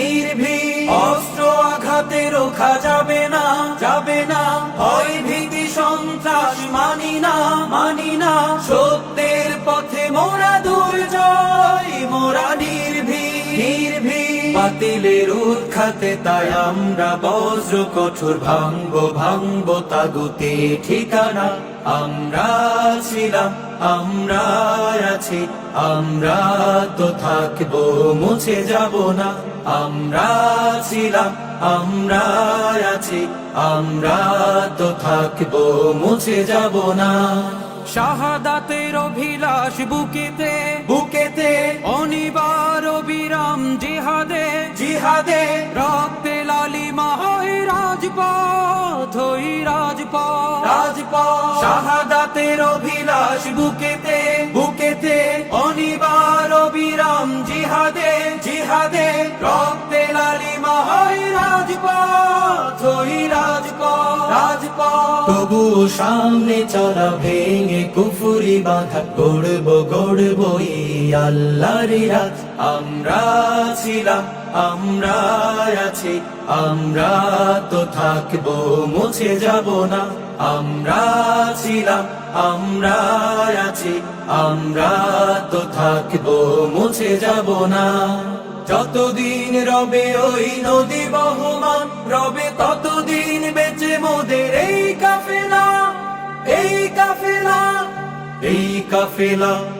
নির্ভীর অস্ত্র আঘাতে রোখা যাবে না যাবে না। ভয় ভীতি সন্ত্রাস মানি না মানি না। সত্যের পথে মোরা দুর্জয়, মোরা নির্ভীর নির্ভীর বাতিলের উৎখাতে তাই আমরা বজ্র কঠোর ভাঙ্গো ভাঙ্গো তাগুতে ঠিকানা। আমরা ছিলাম, আমরা আছি আমরা তো থাকব মুছে যাব না। আমরা ছিলাম আমরা আছি আমরা তো থাকব মুছে যাব না। শাহাদাতের অভিলাষ বুকেতে বুকেতে অনিবার বিরাম জিহাদে জিহাদে রক্তে লালিমা হয় রাজপথ হই রাজপথ। রাজপথ। শাহাদাতের অভিলাষ বুকেতে বুকেতে রাজপথ সামনে চলা ভেঙে কুফুরি বাঁধা গড়ব গড়ব আল্লাহর রাত আমরা ছিলাম, আমরা আছি, আমরা তো থাকব, মুছে যাব না। আমরা ছিলাম, আমরা আছি, আমরা তো থাকব, মুছে যাব না। যতদিন রবে ওই নদী বহমান, রবে ততদিন বেঁচে মোদের এই কাফেলা এই কাফেলা এই কাফেলা।